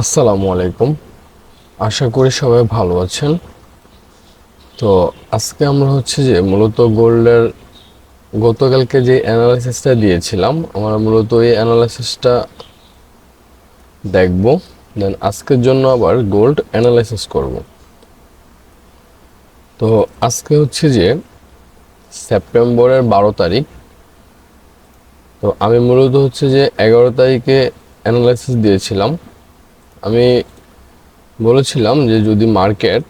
আসসালামু আলাইকুম। আশা করি সবাই ভালো আছেন। তো আজকে আমরা হচ্ছে যে মূলত গোল্ডের গতকালকে যে অ্যানালাইসিসটা দিয়েছিলাম, আমরা মূলত এই অ্যানালাইসিসটা দেখব। দেন আজকের জন্য আবার গোল্ড অ্যানালাইসিস করব। তো আজকে হচ্ছে যে সেপ্টেম্বরের বারো তারিখ। তো আমি মূলত হচ্ছে যে এগারো তারিখে অ্যানালাইসিস দিয়েছিলাম। আমি বলেছিলাম যে যদি মার্কেট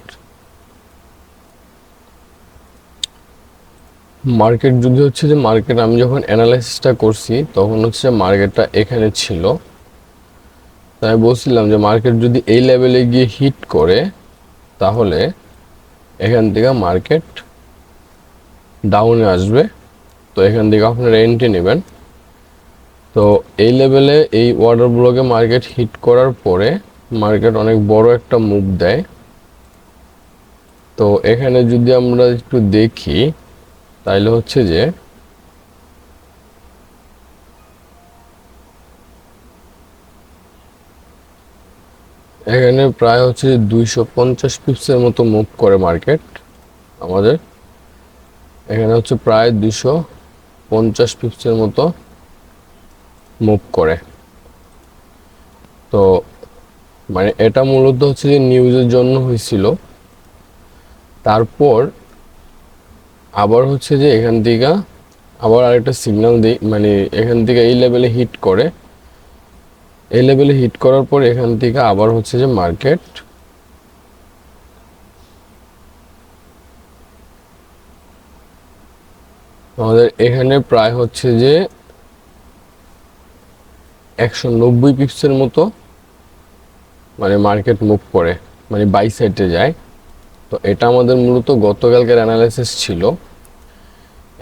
মার্কেট যদি হচ্ছে যে মার্কেট, আমি যখন অ্যানালাইসিসটা করছি, তখন হচ্ছে মার্কেটটা এখানে ছিল। তাই বলছিলাম যে মার্কেট যদি এই লেভেলে গিয়ে হিট করে, তাহলে এখান থেকে মার্কেট ডাউনে আসবে। তো এখান থেকে আপনারা এন্ট্রি নেবেন। তো এই লেভেলে এই ওয়াটার ব্লকে মার্কেট হিট করার পরে মার্কেট অনেক বড় একটা মুভ দেয়। তো এখানে যদি আমরা একটু দেখি, তাইলে হচ্ছে যে এখানে প্রায় হচ্ছে দুইশো পঞ্চাশ পিপসের মতো মুভ করে মার্কেট আমাদের। এখানে হচ্ছে প্রায় দুশো পঞ্চাশ পিপসের মতো মুভ করে। তো মানে এটা মূলত হচ্ছে যে নিউজের জন্য হয়েছিল। তারপর আবার হচ্ছে যে এখান থেকে আবার আরেকটা সিগন্যাল দিই মানে এখান থেকে এই লেভেলে হিট করে। এই লেভেলে হিট করার পর এখান থেকে আবার হচ্ছে যে মার্কেট আমাদের এখানে প্রায় হচ্ছে যে একশো নব্বই পিপসের মতো মানে মার্কেট মুভ করে মানে বাই সাইডে যায়। তো এটা আমাদের মূলত গতকালকের অ্যানালাইসিস ছিল।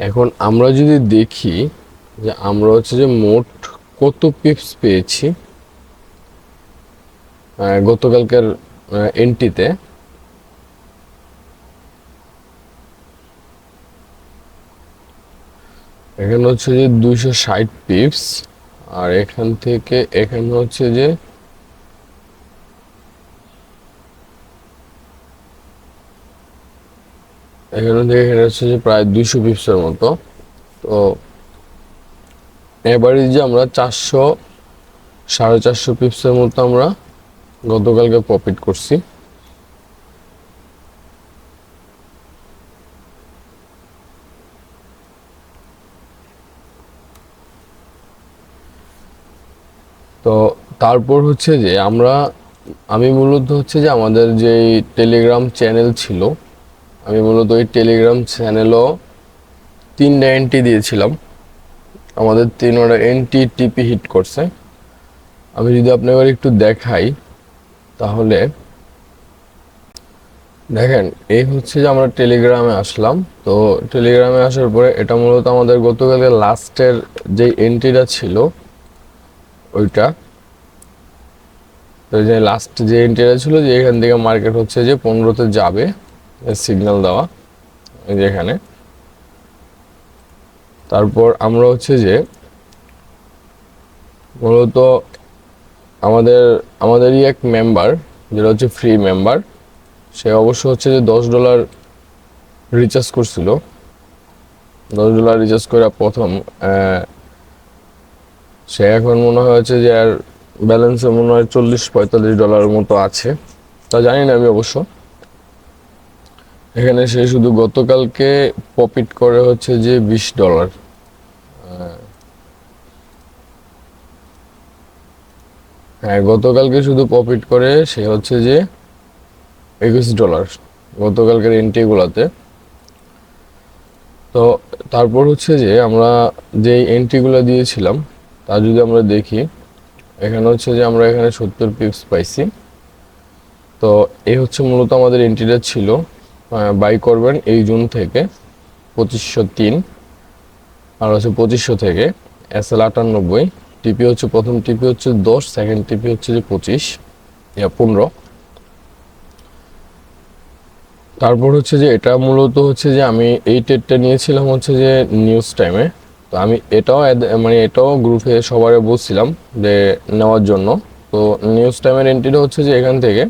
এখন আমরা যদি দেখি যে আমরা হচ্ছে যে মোট কত পিপস পেয়েছি গতকালকের এন্ট্রিতে এখানে হচ্ছে যে দুইশো ষাট পিপস আর এখান থেকে, এখানে হচ্ছে যে এখানে থেকে এখানে হচ্ছে যে প্রায় দুইশো পিপসের মতো। তো এবারে যে আমরা চারশো, সাড়ে চারশো পিপসের মতো আমরা গতকালকে প্রফিট করছি তো তারপর হচ্ছে যে আমরা, আমি মূলত হচ্ছে যে আমাদের যে টেলিগ্রাম চ্যানেল ছিল, আমি মূলত ওই টেলিগ্রাম চ্যানেলও তিনটা এন্ট্রি দিয়েছিলাম। আমাদের তিনটা এন্ট্রি টিপি হিট করছে। আমি যদি আপনাকে একটু দেখাই, তাহলে দেখেন, এই হচ্ছে যে আমরা টেলিগ্রামে আসলাম। তো টেলিগ্রামে আসার পরে এটা মূলত আমাদের গতকালের লাস্টের যে এন্ট্রিটা ছিল, ওইটা তো যে লাস্ট যে এন্ট্রিটা ছিল যে এখান থেকে মার্কেট হচ্ছে যে পনেরোতে যাবে সিগন্যাল দেওয়া, এই যে এখানে। তারপর আমরা হচ্ছে যে মূলত আমাদের, আমাদেরই এক মেম্বার যেটা হচ্ছে ফ্রি মেম্বার সে অবশ্য হচ্ছে যে দশ ডলার রিচার্জ করছিল। দশ ডলার রিচার্জ করে প্রথম সে এখন মনে হয়েছে যে আর ব্যালেন্সে মনে হয় চল্লিশ পঁয়তাল্লিশ ডলারের মতো আছে। তা জানি না আমি অবশ্য। এখানে সে শুধু গতকালকে প্রফিট করে হচ্ছে যে বিশ ডলার। হ্যাঁ। গতকালকে শুধু প্রফিট করে সে হচ্ছে যে একুশ ডলার গতকালকের এন্ট্রিগুলোতে তো তারপর হচ্ছে যে আমরা যে এন্ট্রিগুলো দিয়েছিলাম, তা যদি আমরা দেখি এখানে হচ্ছে যে আমরা এখানে সত্তর পিপস পাইছি। তো এই হচ্ছে মূলত আমাদের এন্ট্রিটা ছিল বাই করবেন এই জুন থেকে পঁচিশশো তিন, আর হচ্ছে পঁচিশশো থেকে এস এল আটানব্বই টিপি হচ্ছে প্রথম টিপি হচ্ছে দশ সেকেন্ড টিপি হচ্ছে যে পঁচিশ, ইয়া, পনেরো। তারপর হচ্ছে যে এটা মূলত হচ্ছে যে আমি এই টেটটা নিয়েছিলাম হচ্ছে যে নিউজ টাইমে তো আমি এটাও মানে এটাও গ্রুপে সবারে বলছিলাম যে নেওয়ার জন্য। তো নিউজ টাইমের এন্ট্রিটা হচ্ছে যে এখান থেকে,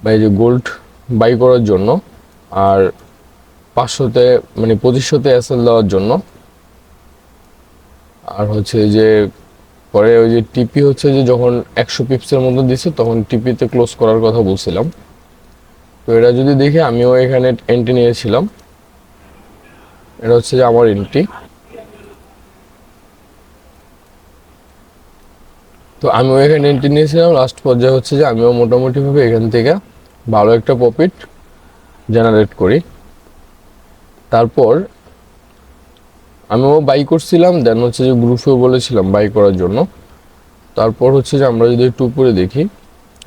বা এই যে গোল্ড বাই করার জন্য আর পাঁচশোতে মানে পঁচিশশোতে অ্যাসেল দেওয়ার জন্য। আর হচ্ছে যে, পরে ওই যে টিপি হচ্ছে যে যখন একশো পিপসের মতো দিছে তখন টিপিতে ক্লোজ করার কথা বলছিলাম। তো এটা যদি দেখি আমিও এখানে এন্ট্রি নিয়েছিলাম। এটা হচ্ছে যে আমার এন্ট্রি তো আমিও এখানে এন্ট্রি নিয়েছিলাম। লাস্ট পর্যায়ে হচ্ছে যে আমিও মোটামুটিভাবে এখান থেকে ভালো একটা প্রফিট জেনারেট করি। তারপর আমিও বাই করছিলাম দেন হচ্ছে যে গ্রুপেও বলেছিলাম বাই করার জন্য। তারপর হচ্ছে যে আমরা যদি একটু উপরে দেখি,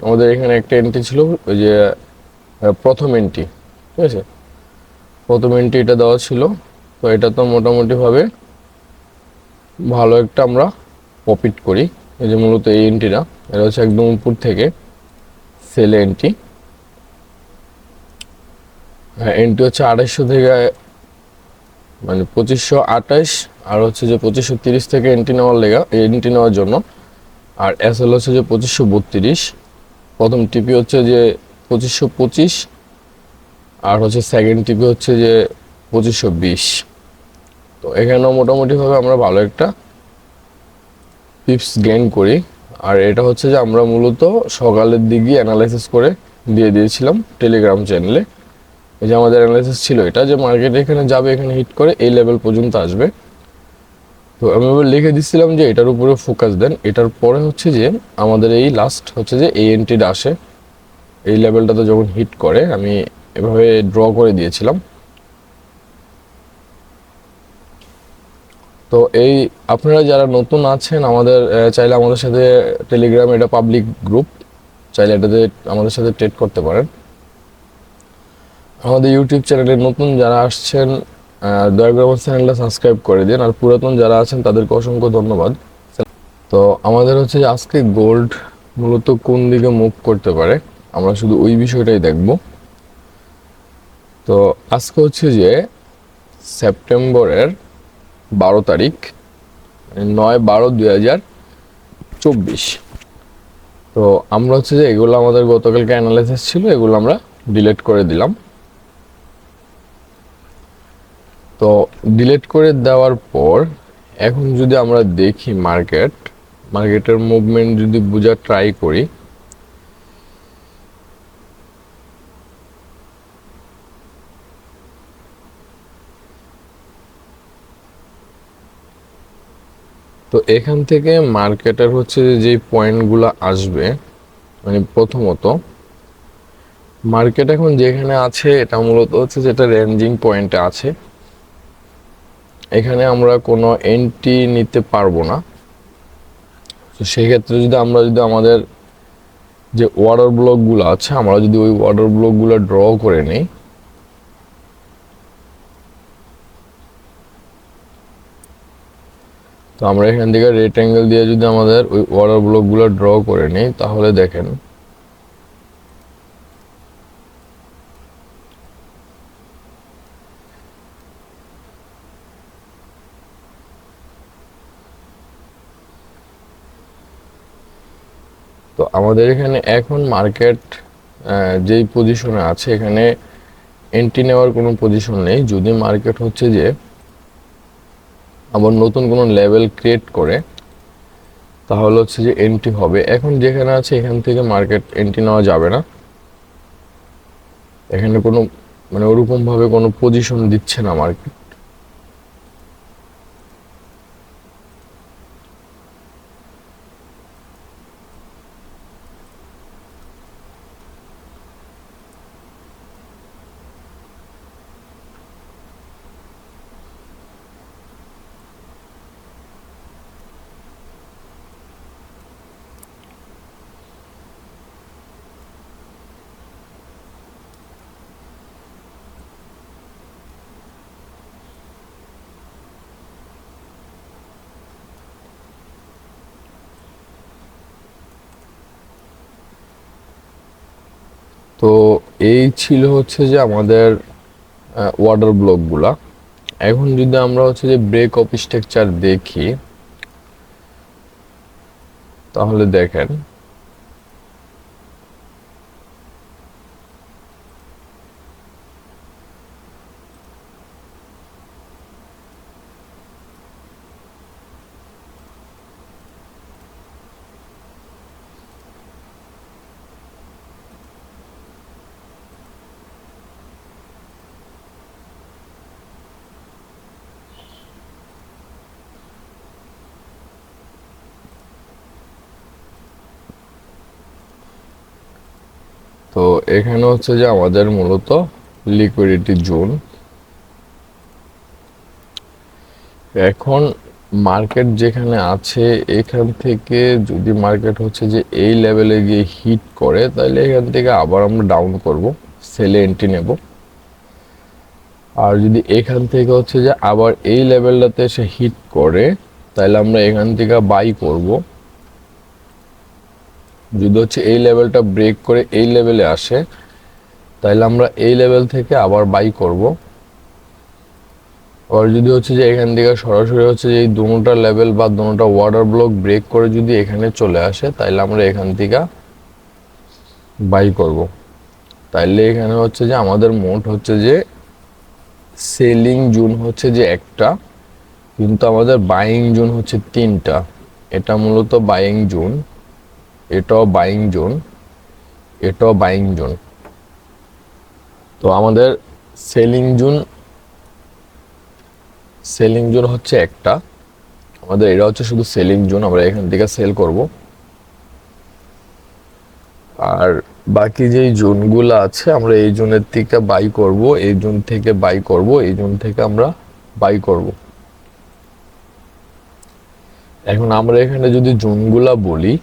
আমাদের এখানে একটা এন্ট্রি ছিল, ওই যে প্রথম এন্ট্রি ঠিক আছে? প্রথম এন্ট্রি এটা দেওয়া ছিল, তো এটা তো মোটামুটিভাবে ভালো একটা আমরা প্রফিট করি। এই যে মূলত এই এন্ট্রিটা এটা হচ্ছে একদম উপর থেকে সেল এন্ট্রি এন্ট্রি হচ্ছে আড়াইশো থেকে মানে পঁচিশশো আঠাশ, আর হচ্ছে যে পঁচিশশো তিরিশ থেকে এন্ট্রি নেওয়ার লেগা এন্ট্রি নেওয়ার জন্য। আর এস এল হচ্ছে যে পঁচিশশো বত্রিশ। প্রথম টিপি হচ্ছে যে পঁচিশশো পঁচিশ, আর হচ্ছে সেকেন্ড টিপি হচ্ছে যে পঁচিশশো বিশ। তো এখানেও মোটামুটিভাবে আমরা ভালো একটা টিপস গেইন করি। আর এটা হচ্ছে যে আমরা মূলত সকালের দিকে অ্যানালাইসিস করে দিয়ে দিয়েছিলাম টেলিগ্রাম চ্যানেলে এই যে আমাদের অ্যানালাইসিস ছিল এটা যে মার্কেট এখানে যাবে, এখানে হিট করে এই লেভেল পর্যন্ত আসবে। তো আমি এবার লিখে দিচ্ছিলাম যে এটার উপরে ফোকাস দেন। এটার পরে হচ্ছে যে আমাদের এই লাস্ট হচ্ছে যে এই এন্ট্রিটা আসে। এই লেভেলটাতে যখন হিট করে, আমি এভাবে ড্র করে দিয়েছিলাম। তো এই আপনারা যারা নতুন আছেন, আমাদের চাইলে আমাদের সাথে টেলিগ্রাম এটা পাবলিক গ্রুপ চাইলে এটাতে আমাদের সাথে ট্রেড করতে পারেন। আমাদের ইউটিউব চ্যানেলে নতুন যারা আসছেন দয়া করে আমার চ্যানেলটা সাবস্ক্রাইব করে দিন। আর পুরাতন যারা আছেন, তাদেরকে অসংখ্য ধন্যবাদ। তো আমাদের হচ্ছে আজকে গোল্ড মূলত কোন দিকে মুভ করতে পারে, আমরা শুধু ওই বিষয়টাই দেখব। তো আজকে হচ্ছে যে সেপ্টেম্বরের বারো তারিখ, নয় বারো দুই হাজার চব্বিশ। তো আমরা হচ্ছে যে এগুলো আমাদের গতকালকে অ্যানালাইসিস ছিল, এগুলো আমরা ডিলিট করে দিলাম। তো ডিলিট করে দেওয়ার পর, এখন যদি আমরা দেখি মার্কেট মার্কেটের মুভমেন্ট যদি বোঝার ট্রাই করি তো এখান থেকে মার্কেটের হচ্ছে যে পয়েন্টগুলো আসবে মানে প্রথমত মার্কেট এখন যেখানে আছে, এটা মূলত হচ্ছে যেটা রেঞ্জিং পয়েন্টে আছে, এখানে আমরা কোনো এন্ট্রি নিতে পারব না। তো সেক্ষেত্রে যদি আমরা যদি আমাদের যে ওয়াটার ব্লকগুলো আছে, আমরা যদি ওই ওয়াটার ব্লকগুলো ড্র করে নিই তো আমরা এখান থেকে রেট অ্যাঙ্গেল দিয়ে যদি আমাদের ওই ওয়াটার ব্লকগুলো ড্র করে নিই, তাহলে দেখেন। তো আমাদের এখানে এখন মার্কেট যেই পজিশনে আছে, এখানে এন্ট্রি নেওয়ার কোনো পজিশন নেই। যদি মার্কেট হচ্ছে যে আবার নতুন কোনো লেভেল ক্রিয়েট করে, তাহলে হচ্ছে যে এন্ট্রি হবে। এখন যেখানে আছে এখান থেকে মার্কেট এন্ট্রি নেওয়া যাবে না। এখানে কোনো মানে ওরকমভাবে কোনো পজিশন দিচ্ছে না মার্কেট তো এই ছিল হচ্ছে যে আমাদের ওয়াটার ব্লকগুলা এখন যদি আমরা হচ্ছে যে ব্রেক অফ স্ট্রাকচার দেখি, তাহলে দেখেন তো এখানে হচ্ছে যে আমাদের মূলত লিকুইডিটি জোন এখন মার্কেট যেখানে আছে, এখান থেকে যদি মার্কেট হচ্ছে যে এই লেভেলে গিয়ে হিট করে, তাহলে এখান থেকে আবার আমরা ডাউন করব সেলে এন্ট্রি নেব। আর যদি এখান থেকে হচ্ছে যে আবার এই লেভেলটাতে এসে হিট করে, তাহলে আমরা এখান থেকে বাই করব। যদি হচ্ছে এই লেভেলটা ব্রেক করে এই লেভেলে আসে, তাহলে আমরা এই লেভেল থেকে আবার বাই করব। আর যদি হচ্ছে যে এখান থেকে সরাসরি হচ্ছে যে এই দুটা লেভেল বা দুটা ওয়াটার ব্লক ব্রেক করে যদি এখানে চলে আসে, তাহলে আমরা এখান থেকে বাই করব। তাইলে এখানে হচ্ছে যে আমাদের মোট হচ্ছে যে সেলিং জুন হচ্ছে যে একটা, কিন্তু আমাদের বাইং জোন হচ্ছে তিনটা। এটা মূলত বাইং জোন। এটাও বাইং জোন এটাও বাইং জোন তো আমাদের সেলিং জোন সেলিং জোন হচ্ছে একটা। আমাদের এটা হচ্ছে শুধু সেলিং জোন আমরা এখান থেকে সেল করব। আর বাকি যেই জোনগুলো আছে, আমরা এই জোনের থেকে বাই করব, এই জোন থেকে বাই করব, এই জোন থেকে আমরা বাই করব। এখন আমরা এখানে যদি জোনগুলা বলি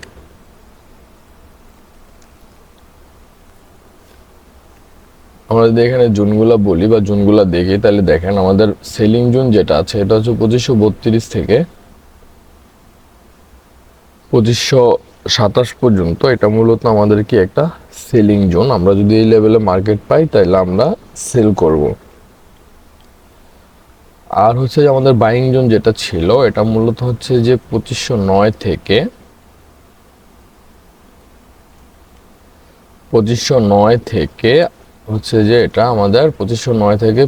আমরা যদি এখানে জুনগুলা বলি বা জুনগুলা দেখি, তাহলে দেখেন আমাদের সেলিং জুন যেটা আছে, এটা হচ্ছে পঁচিশশো বত্রিশ থেকে পঁচিশশো সাতাশ পর্যন্ত। এটা মূলত আমাদের কি একটা সেলিং জোন। আমরা যদি এই লেভেলে মার্কেট পাই, তাহলে আমরা সেল করব। আর হচ্ছে যে আমাদের বাইং জোন যেটা ছিল, এটা মূলত হচ্ছে যে পঁচিশশো নয় থেকে পঁচিশশো নয় থেকে হচ্ছে যে এটা আমাদের পঁচিশশো নয় থেকে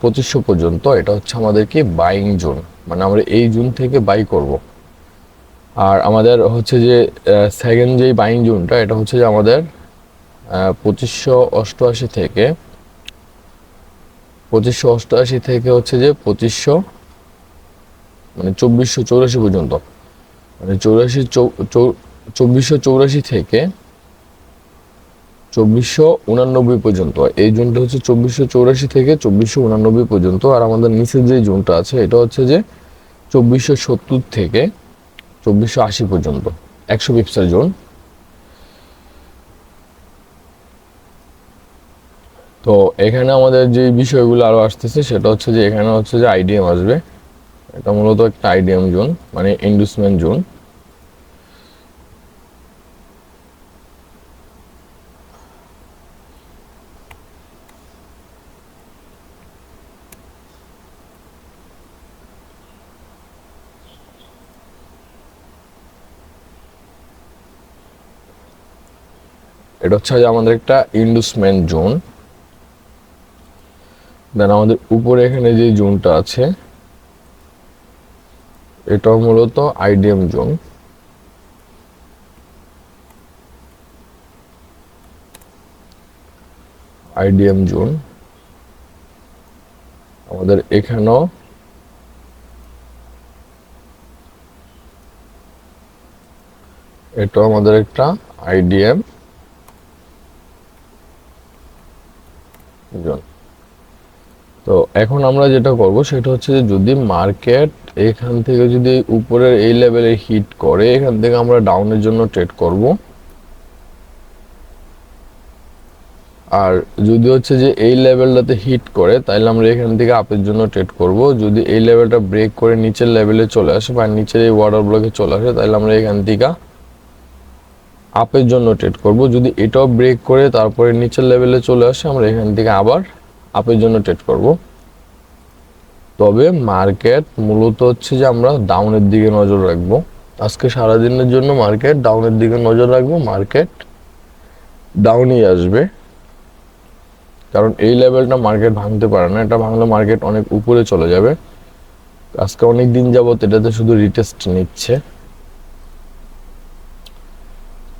পঁচিশশো পর্যন্ত, এটা হচ্ছে আমাদের কি বাইং জোন মানে আমরা এই জুন থেকে বাই করব। আর আমাদের হচ্ছে যে সেকেন্ড যেই বাইং জোনটা এটা হচ্ছে যে আমাদের পঁচিশশো অষ্টআশি থেকে, পঁচিশশো অষ্টআশি থেকে হচ্ছে যে পঁচিশশো মানে চব্বিশশো চৌরাশি পর্যন্ত। মানে চৌরাশি চব্বিশশো চৌরাশি থেকে চব্বিশশো উনানব্বই পর্যন্ত। এই জোনটা হচ্ছে চব্বিশশো চৌরাশি থেকে চব্বিশশো উনানব্বই পর্যন্ত। আর আমাদের নিচের যে জোনটা আছে, এটা হচ্ছে যে চব্বিশশো সত্তর থেকে চব্বিশশো আশি পর্যন্ত। একশো পিপসার জোন। তো এখানে আমাদের যে বিষয়গুলো আরও আসতেছে, সেটা হচ্ছে যে এখানে হচ্ছে যে আইডিএম আসবে। এটা মূলত একটা আইডিএম জোন মানে ইন্ডুসমেন্ট জোন। এটা হচ্ছে আমাদের একটা ইন্ডুসমেন্ট জোন দেন আমাদের উপরে এখানে যে জোনটা আছে, এটাও মূলত আইডিএম জোন আইডিএম জোন আমাদের এখানেও এটা আমাদের একটা আইডিএম জন তো এখন আমরা যেটা করব সেটা হচ্ছে যে যদি মার্কেট এখান থেকে যদি উপরের এই লেভেলে হিট করে, এখান থেকে আমরা ডাউনের জন্য ট্রেড করব। আর যদি হচ্ছে যে এই লেভেলটাতে হিট করে তাহলে আমরা এখান থেকে আপের জন্য ট্রেড করব। যদি এই লেভেলটা ব্রেক করে নিচের লেভেলে চলে আসে বা নিচের এই ওয়াটার ব্লকে চলে আসে তাহলে আমরা এখান থেকে আপের জন্য ট্রেড করব। যদি এটাও ব্রেক করে তারপরে নিচের লেভেলে চলে আসে, আমরা এখান থেকে আবার আপের জন্য ট্রেড করব। তবে মার্কেট মূলত হচ্ছে যে আমরা ডাউনের দিকে নজর রাখব। আজকে সারাদিনের জন্য মার্কেট ডাউনের দিকে নজর রাখব মার্কেট ডাউনই আসবে। কারণ এই লেভেলটা মার্কেট ভাঙতে পারে না, এটা ভাঙলে মার্কেট অনেক উপরে চলে যাবে। আজকে অনেক দিন যাবত এটাতে শুধু রিটেস্ট নিচ্ছে।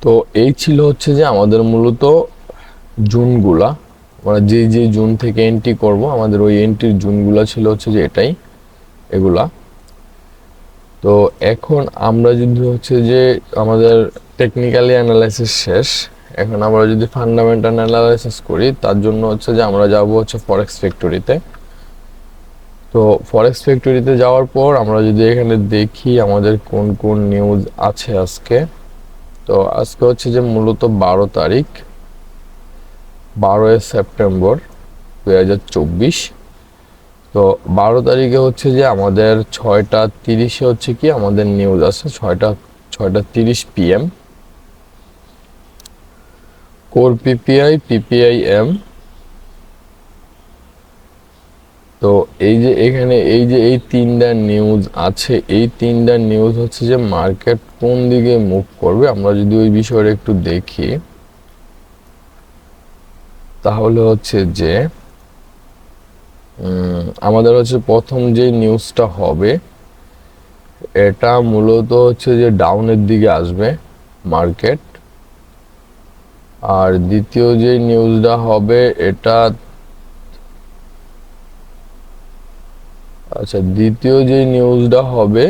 তো এই ছিল হচ্ছে যে আমাদের মূলত জুনগুলা। আমরা যে যে জুন থেকে এন্ট্রি করব, আমাদের ওই এন্ট্রির জুনগুলো ছিল হচ্ছে যে এটাই, এগুলা। তো এখন আমরা যদি হচ্ছে যে আমাদের টেকনিক্যালি অ্যানালাইসিস শেষ, এখন আমরা যদি ফান্ডামেন্টাল অ্যানালাইসিস করি, তার জন্য হচ্ছে যে আমরা যাব হচ্ছে ফরেক্স ফ্যাক্টরিতে তো। ফরেক্স ফ্যাক্টরিতে যাওয়ার পর আমরা যদি এখানে দেখি আমাদের কোন কোন নিউজ আছে আজকে, তো আজকে হচ্ছে যে মূলত বারো তারিখ। বারোই সেপ্টেম্বর দু হাজার চব্বিশ। তো বারো তারিখে হচ্ছে যে আমাদের ছয়টা তিরিশে হচ্ছে কি আমাদের নিউজ আছে ছয়টা ছয়টা তিরিশ PM core PPI PPI M তো এই যে এখানে, এই যে এই তিনটা নিউজ আছে, এই তিনটা নিউজ হচ্ছে যে মার্কেট কোন দিকে মুভ করবে, আমরা যদি ওই বিষয়টা একটু দেখি। তাহলে হচ্ছে যে আমাদের হচ্ছে প্রথম যে নিউজটা হবে, এটা মূলত হচ্ছে যে ডাউনের দিকে আসবে মার্কেট। আর দ্বিতীয় যে নিউজটা হবে, এটা আচ্ছা দ্বিতীয় যে নিউজটা হবে,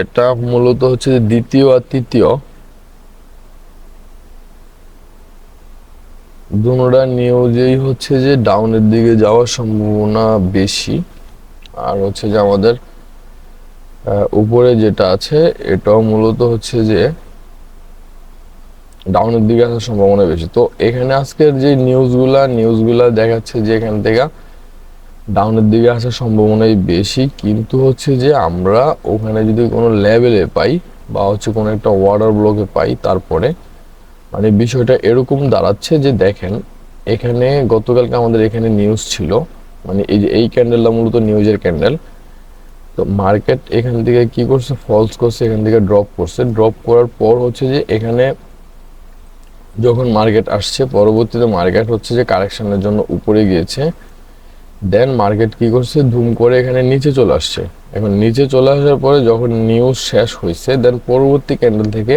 এটা মূলত হচ্ছে দ্বিতীয় আর তৃতীয়। দুটা নিউজেই হচ্ছে যে ডাউনের দিকে যাওয়ার সম্ভাবনা বেশি। আর হচ্ছে যে আমাদের উপরে যেটা আছে, এটাও মূলত হচ্ছে যে ডাউনের দিকে আসার সম্ভাবনা বেশি। তো এখানে আজকের যে নিউজগুলা নিউজগুলা দেখাচ্ছে যে এখান থেকে ডাউনের দিকে আসার সম্ভাবনাই বেশি। কিন্তু হচ্ছে যে আমরা ওখানে যদি কোনো লেভেলে পাই বা হচ্ছে কোনো একটা ওয়াটার ব্লকে পাই, তারপরে মানে বিষয়টা এরকম দাঁড়াচ্ছে যে দেখেন, এখানে গতকালকে আমাদের এখানে নিউজ ছিল মানে এই যে এই ক্যান্ডেলটা মূলত নিউজের ক্যান্ডেল তো মার্কেট এখান থেকে কি করছে? ফলস করছে, এখান থেকে ড্রপ করছে। ড্রপ করার পর হচ্ছে যে এখানে যখন মার্কেট আসছে, পরবর্তীতে মার্কেট হচ্ছে যে কারেকশনের জন্য উপরে গিয়েছে। দেন মার্কেট কি করছে? ধুম করে এখানে নিচে চলে আসছে। এখন নিচে চলে আসার পরে যখন নিউজ শেষ হয়েছে দেন পরবর্তী ক্যান্ডেল থেকে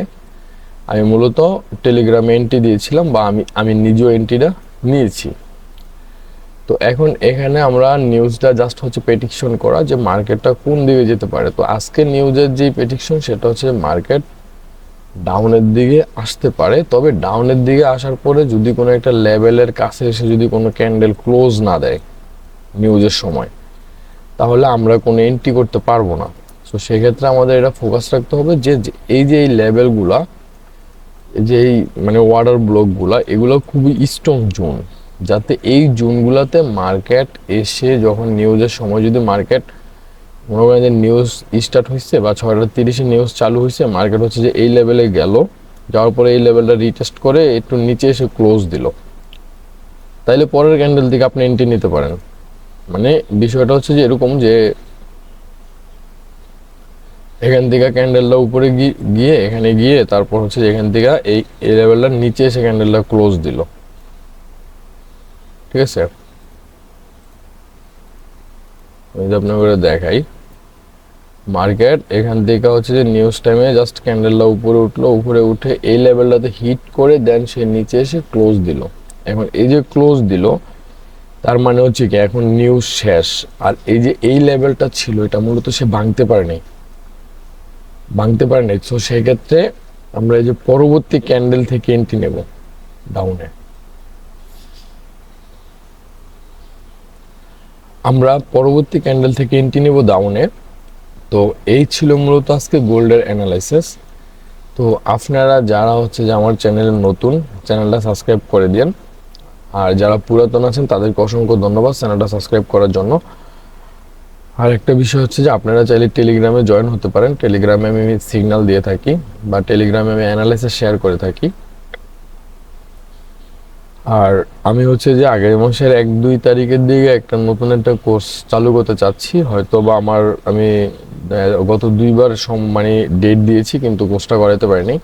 আমি মূলত টেলিগ্রামে এন্ট্রি দিয়েছিলাম বা আমি আমি নিজেও এন্ট্রিটা নিয়েছি। তো এখন এখানে আমরা নিউজটা জাস্ট হচ্ছে পেটিকশন করা যে মার্কেটটা কোন দিকে যেতে পারে। তো আজকে নিউজের যে পেটিকশন সেটা হচ্ছে মার্কেট ডাউনের দিকে আসতে পারে। তবে ডাউনের দিকে আসার পরে যদি কোনো একটা লেভেলের কাছে এসে যদি কোনো ক্যান্ডেল ক্লোজ না দেয় নিউজের সময়, তাহলে আমরা কোনো এন্ট্রি করতে পারব না। তো সেক্ষেত্রে আমাদের এটা ফোকাস রাখতে হবে যে এই যে এই লেভেলগুলা যে এই মানে ওয়াটার ব্লকগুলা এগুলো খুবই স্ট্রং জোন যাতে এই জোনগুলোতে মার্কেট এসে যখন নিউজের সময় যদি মার্কেট মনে করেন যে নিউজ স্টার্ট হয়েছে বা ছয়টা তিরিশে নিউজ চালু হয়েছে মার্কেট হচ্ছে যে এই লেভেলে গেল, যাওয়ার পরে এই লেভেলটা রিটেস্ট করে একটু নিচে এসে ক্লোজ দিল। তাইলে পরের ক্যান্ডেল থেকে আপনি এন্ট্রি নিতে পারেন। মানে বিষয়টা হচ্ছে যে এরকম যে এখান থেকে ক্যান্ডেলটা উপরে গিয়ে এখানে গিয়ে তারপর হচ্ছে এখান থেকে এই এই লেভেলটার নিচে এসে ক্যান্ডেলটা ক্লোজ দিল। ঠিক আছে? আমি আপনাকে দেখাই মার্কেট এখান থেকে হচ্ছে যে নিউজ টাইমে জাস্ট ক্যান্ডেলটা উপরে উঠল, উপরে উঠে এই লেভেলটাতে হিট করে দেন সে নিচে এসে ক্লোজ দিল। এখন এই যে ক্লোজ দিল, তার মানে হচ্ছে কি, এখন নিউজ শেষ। আর এই যে এই লেভেলটা ছিল, এটা মূলত সে ভাঙতে পারেনি। ভাঙতে পারেনি তো সেক্ষেত্রে আমরা এই যে পরবর্তী ক্যান্ডেল থেকে এন্ট্রি নেব ডাউনে আমরা পরবর্তী ক্যান্ডেল থেকে এন্ট্রি নেব ডাউনে তো এই ছিল মূলত আজকে গোল্ডের অ্যানালাইসিস তো আপনারা যারা হচ্ছে যে আমার চ্যানেলে নতুন চ্যানেলটা সাবস্ক্রাইব করে দিন আর যারা পুরাতন আছেন, তাদেরকে অসংখ্য ধন্যবাদ। চ্যানেলটা সাবস্ক্রাইব করার জন্য। আর একটা বিষয় হচ্ছে যে আপনারা চাইলে টেলিগ্রামে জয়েন হতে পারেন। টেলিগ্রামে আমি সিগন্যাল দিয়ে থাকি বা টেলিগ্রামে আমি অ্যানালাইসিস শেয়ার করে থাকি। আর আমি হচ্ছে যে আগের মাসের এক, দুই তারিখের দিকে একটা নতুন একটা কোর্স চালু করতে চাচ্ছি। হয়তো বা আমার আমি গত দুইবার সম- মানে ডেট দিয়েছি, কিন্তু কোর্সটা করাতে পারিনি।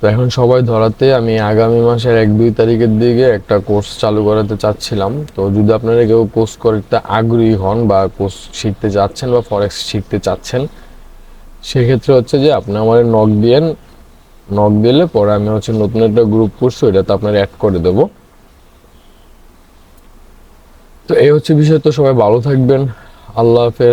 তো এখন সবাই ধরাতে আমি আগামী মাসের এক, দুই তারিখের দিকে একটা কোর্স চালু করাতে চাচ্ছিলাম। তো যদি আপনারা কেউ কোর্স করতে আগ্রহী হন বা কোর্স শিখতে চাচ্ছেন বা ফরেক্স শিখতে চাচ্ছেন, সেক্ষেত্রে হচ্ছে যে আপনি আমার নক দিয়েন। নক দিলে পরে আমি হচ্ছে নতুন একটা গ্রুপ করছি ওইটাতে আপনার অ্যাড করে দেব। তো এই হচ্ছে বিষয়। তো সবাই ভালো থাকবেন। আল্লাহ হাফেজ।